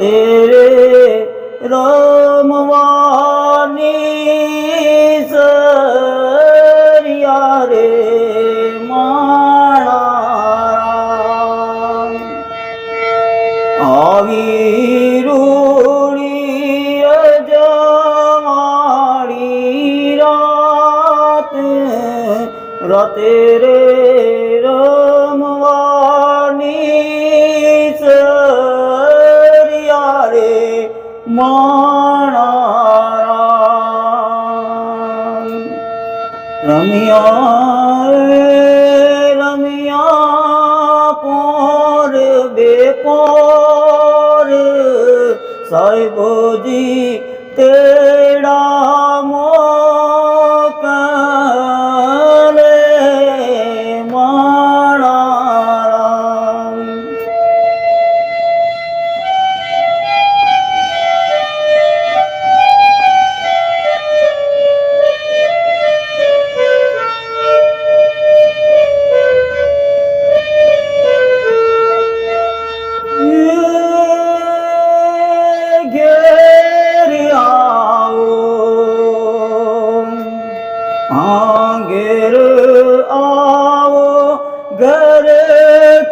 રાતે সাহেব জি তেড়া આ ઘેર આવો ઘર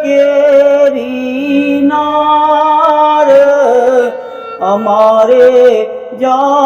કેરી નાર અમારે જાવું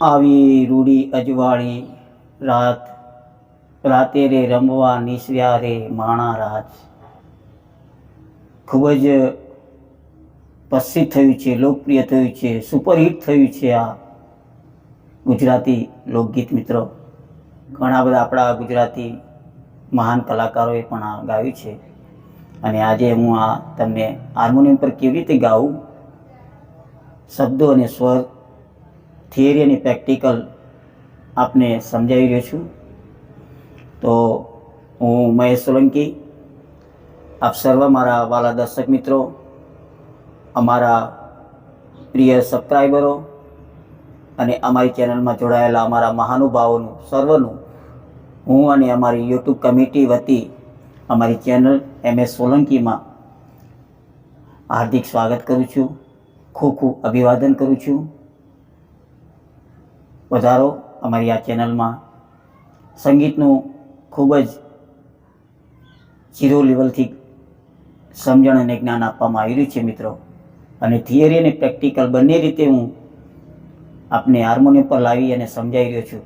આવી રૂડી અજવાળી રાત, રાતે રે રમવા નિસર્યા રે માણા રાજ. ખૂબ જ પ્રસિદ્ધ થયું છે, લોકપ્રિય થયું છે, સુપરહિટ થયું છે આ ગુજરાતી લોકગીત મિત્રો. ઘણા બધા આપણા ગુજરાતી મહાન કલાકારોએ પણ આ ગાયું છે. અને આજે હું આ તમને હાર્મોનિયમ પર કેવી રીતે ગાઉં શબ્દો અને સ્વર થિયરી અને પ્રેક્ટિકલ આપને સમજાવી રહ્યો છું. તો હું મહેશ સોલંકી, આપ સર્વ મારા વાલા દર્શક મિત્રો, અમારા પ્રિય સબસ્ક્રાઈબરો અને અમારી ચેનલમાં જોડાયેલા અમારા મહાનુભાવોનું, સર્વનું, હું અને અમારી યુટ્યુબ કમિટી વતી અમારી ચેનલ એમ એસ સોલંકીમાં હાર્દિક સ્વાગત કરું છું. ખૂબ ખૂબ અભિવાદન કરું છું. વધારો અમારી આ ચેનલમાં. સંગીતનું ખૂબ જ ઝીરો લેવલથી સમજણ અને જ્ઞાન આપવામાં આવી રહ્યું છે મિત્રો. અને થિયરી અને પ્રેક્ટિકલ બંને રીતે હું આપને હાર્મોનિયમ પર લાવી અને સમજાવી રહ્યો છું.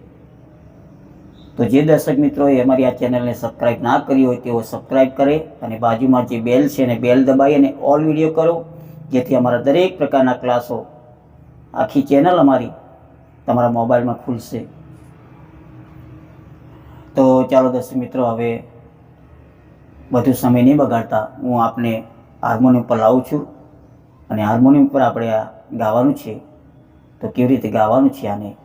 તો જે દર્શક મિત્રોએ અમારી આ ચેનલને સબસ્ક્રાઈબ ના કરી હોય તેઓ સબસ્ક્રાઈબ કરે અને બાજુમાં જે બેલ છે એને બેલ દબાવી અને ઓલ વીડિયો કરો. જેથી અમારા દરેક પ્રકારના ક્લાસો આખી ચેનલ અમારી તમારા મોબાઈલમાં ખુલશે. તો ચાલો દર્શક મિત્રો, હવે વધુ સમય નહીં બગાડતા, હું આપને હાર્મોનિયમ પર લાવું છું. અને હાર્મોનિયમ પર આપણે આ ગાવાનું છે. તો કેવી રીતે ગાવાનું છે આને?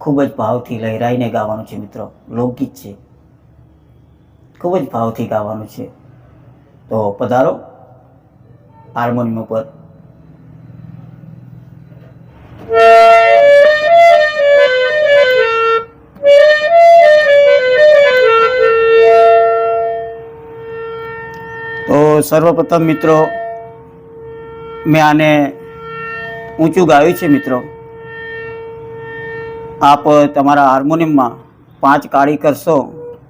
ખૂબ જ ભાવથી લહેરાઈને ગાવાનું છે મિત્રો. લોકગીત છે. ખૂબ જ ભાવથી ગાવાનું છે. તો પધારો. હાર્મોનિયમ ઉપર સર્વપ્રથમ મિત્રો, મેં આને ઊંચું ગાયું છે મિત્રો. આપ તમારા હાર્મોનિયમમાં પાંચ કાળી કરશો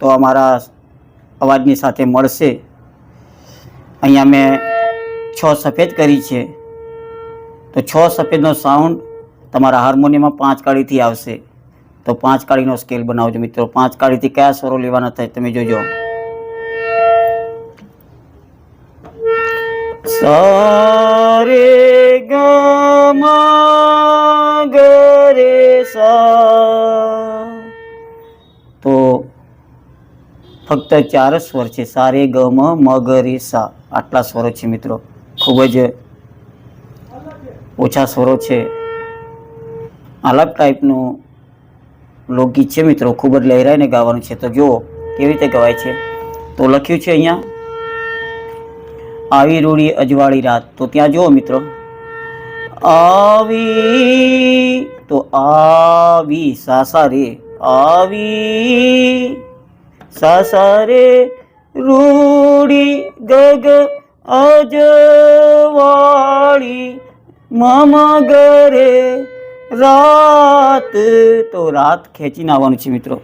તો અમારા અવાજની સાથે મળશે. અહીંયા મેં છ સફેદ કરી છે. તો છ સફેદનો સાઉન્ડ તમારા હાર્મોનિયમમાં પાંચ કાળીથી આવશે. તો પાંચ કાળીનો સ્કેલ બનાવજો મિત્રો. પાંચ કાળીથી કયા સ્વરો લેવાના થાય તમે જોજો. સારે ગમા ગરે સા તો ફક્ત ચાર સ્વર છે સારે ગમ મગરે સા આટલા સ્વરો છે મિત્રો ખૂબ જ ઓછા સ્વરો છે। અલગ ટાઈપનું લોકગીત છે મિત્રો ખૂબ જ લહેરાઈને ગાવાનું છે। તો જુઓ, કેવી રીતે ગવાય છે? તો લખ્યું છે અહીંયા આવી રૂડી અજવાળી રાત. તો ત્યાં જુઓ મિત્રો. આવી, તો આવી સાસા રે, આવી સાસા રે, રૂડી ગગ અજવાળી મમ ગરે રાત તો રાત ખેંચીને આવવાનું છે મિત્રો.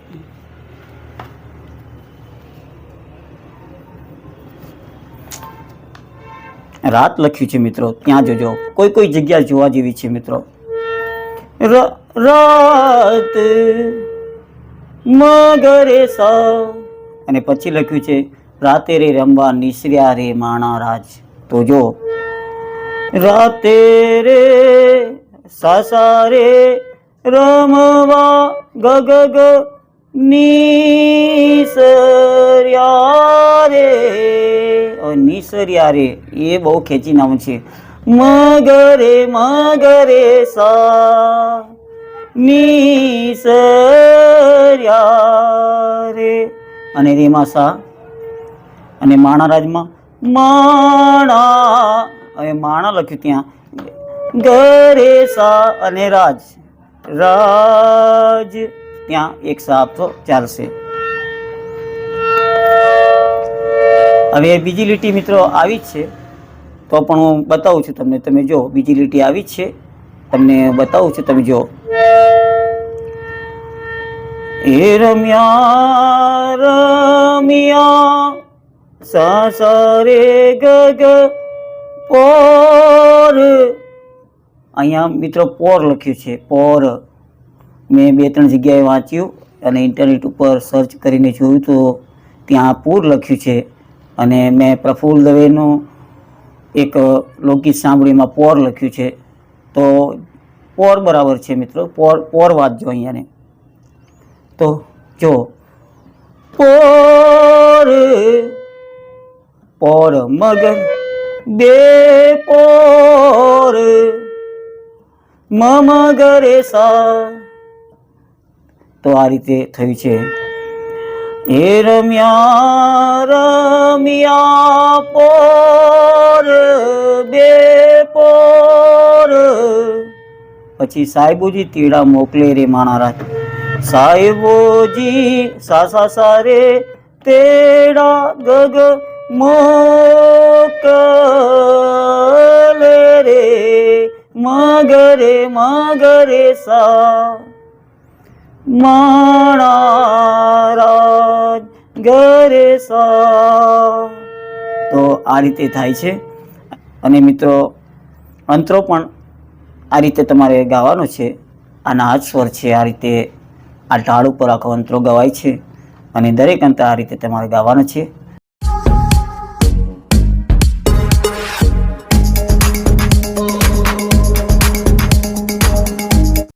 રાત લખ્યું છે મિત્રો. ત્યાં જોજો. કોઈ કોઈ જગ્યા જોવા જેવી છે મિત્રો. રાત મગરે સા. અને પછી લખ્યું છે, રાતે રે રમવા નિસર્યા રે માણા રાજ તો જો, રાતે રે સાસા રે રમવા ગગ નિસર્યા નિસર્યા રે એ બહુ ખેંચી નામ છે. મગરે મગરે સા નિસર્યા રે અને રેમાં સા? અને માણા રાજમાં? માણા. હવે માણા લખ્યું ત્યાં. ગરે સા અને રાજ. રાજ. ત્યાં એક સા આપતો ચાલશે. હવે બીજી લીટી મિત્રો આવી જ છે. તો પણ હું બતાવું છું તમને. તમે જો, બીજી લીટી આવી જ છે. તમને બતાવું છું, તમે જો. એ રમ્યા રમ્યા, સાસરે ગગ, પોર. અહીંયા મિત્રો પોર લખ્યું છે, પોર. મેં બે, ત્રણ જગ્યાએ વાંચ્યું અને ઇન્ટરનેટ ઉપર સર્ચ કરીને જોયું તો ત્યાં પૂર લખ્યું છે. અને મેં પ્રફુલ્લ દવેનું એક લોકગીત સાંભળીમાં પોર લખ્યું છે. તો પોર બરાબર છે મિત્રો, પોર પોર વાંચજો અહીંયાને. તો જો, પોર પોર મગર, બે પોર, મમ સા. તો આ રીતે થયું છે. એ રમ્યા રમ્યા પોર બે પોર પછી સાહેબોજી તીડા મોકલે રે માણા રાત સાહેબોજી સાસા સારે તેડા ગગ મોકલે રે મગરે મગરે સા માણારાજ ગરે સા તો આ રીતે થાય છે. અને મિત્રો, અંતરો પણ આ રીતે તમારે ગાવાનો છે. આના હાથ સ્વર છે, આ રીતે આ ઢાળ ઉપર આખો અંતરો ગવાય છે. અને દરેક અંતર આ રીતે તમારે ગાવાનો છે.